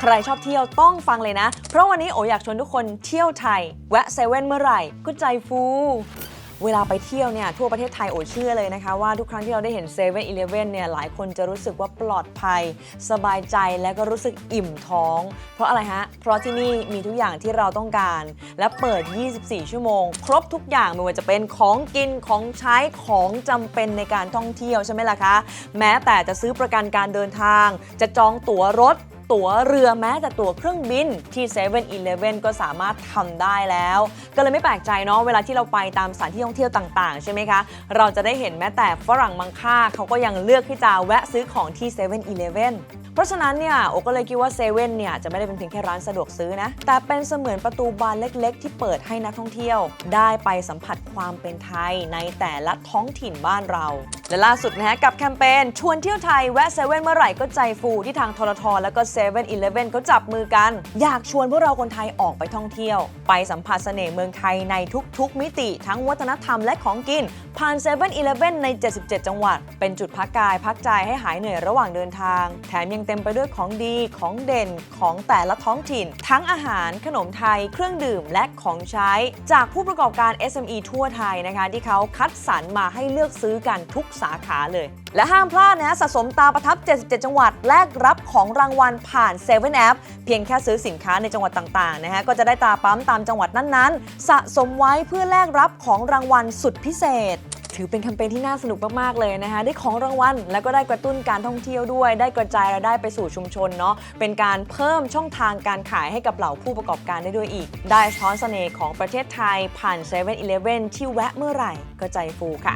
ใครชอบเที่ยวต้องฟังเลยนะ เพราะวันนี้โออยากชวนทุกคนเที่ยวไทย แวะเซเว่นเมื่อไหร่ก็ใจฟู เวลาไปเที่ยวเนี่ยทั่วประเทศไทยโอเชื่อเลยนะคะว่าทุกครั้งที่เราได้เห็น7 e เ e ่ e อเนี่ยหลายคนจะรู้สึกว่าปลอดภัย สบายใจและก็รู้สึกอิ่มท้อง เพราะอะไรฮะ เพราะที่นี่มีทุกอย่างที่เราต้องการ และเปิด 24 ชั่วโมง ครบทุกอย่างไม่ว่าจะเป็นของกินของใช้ของจำเป็นในการท่องเที่ยวใช่ไหมล่ะคะ แม้แต่จะซื้อประกันการเดินทาง จะจองตั๋วรถ ตั๋วเรือแม้แต่ตั๋วเครื่องบินที่7 e เ e ่ e อก็สามารถทำได้แล้ว ก็เลยไม่แปลกใจเนาะเวลาที่เราไปตามสถานที่ท่องเที่ยวต่างๆ ใช่ไหมคะ เราจะได้เห็นแม้แต่ฝรั่งมังค่าเขาก็ยังเลือกที่จะแวะซื้อของที่7 e เ e ่ e เพราะฉะนั้นเนี่ยโอก็เลยคิดว่าเซเว่นเนี่ยจะไม่ได้เป็นเพียงแค่ร้านสะดวกซื้อนะ แต่เป็นเสมือนประตูบานเล็กๆ ที่เปิดให้นักท่องเที่ยว ได้ไปสัมผัสความเป็นไทยในแต่ละท้องถิ่นบ้านเรา และล่าสุดนะฮะกับแคมเปญชวนเที่ยวไทยแวะเซเว่นเมื่อไหร่ก็ใจฟูที่ทางทรทแล้วก็7 e เ e ่ e เลฟเว่นเขาจับมือกัน อยากชวนพวกเราคนไทยออกไปท่องเที่ยว ไปสัมผัสเสน่ห์เมืองไทยในทุกๆ มิติ ทั้งวัฒนธรรมและของกินผ่าน7 e เ e ่ e ใน 77 จังหวัด เป็นจุดพักกายพักใจให้หายเหนื่อยระหว่างเดินทาง แถมยังเต็มไปด้วยของดีของเด่นของแต่ละท้องถิ่น ทั้งอาหารขนมไทย เครื่องดื่มและของใช้ จากผู้ประกอบการ SME ทั่วไทยนะคะ ที่เขาคัดสรรมาให้เลือกซื้อกันทุกสาขาเลย และห้ามพลาดนะฮะสะสมตาประทับ 77 จังหวัด แลกรับของรางวัลผ่าน7 App เพียงแค่ซื้อสินค้าในจังหวัดต่างๆนะฮะก็จะได้ตาปั๊มตามจังหวัดนั้นๆ สะสมไว้เพื่อแลกรับของรางวัลสุดพิเศษ ถือเป็นแคมเปญที่น่าสนุกมากๆเลยนะคะ ได้ของรางวัลแล้วก็ได้กระตุ้นการท่องเที่ยวด้วย ได้กระจายรายได้ไปสู่ชุมชนเนาะเป็นการเพิ่มช่องทางการขายให้กับเหล่าผู้ประกอบการได้ด้วยอีก ได้ช้อนเสน่ห์ของประเทศไทยผ่าน7 e เ e ่ e ที่แวะเมื่อไหร่ก็ใจฟูค่ะ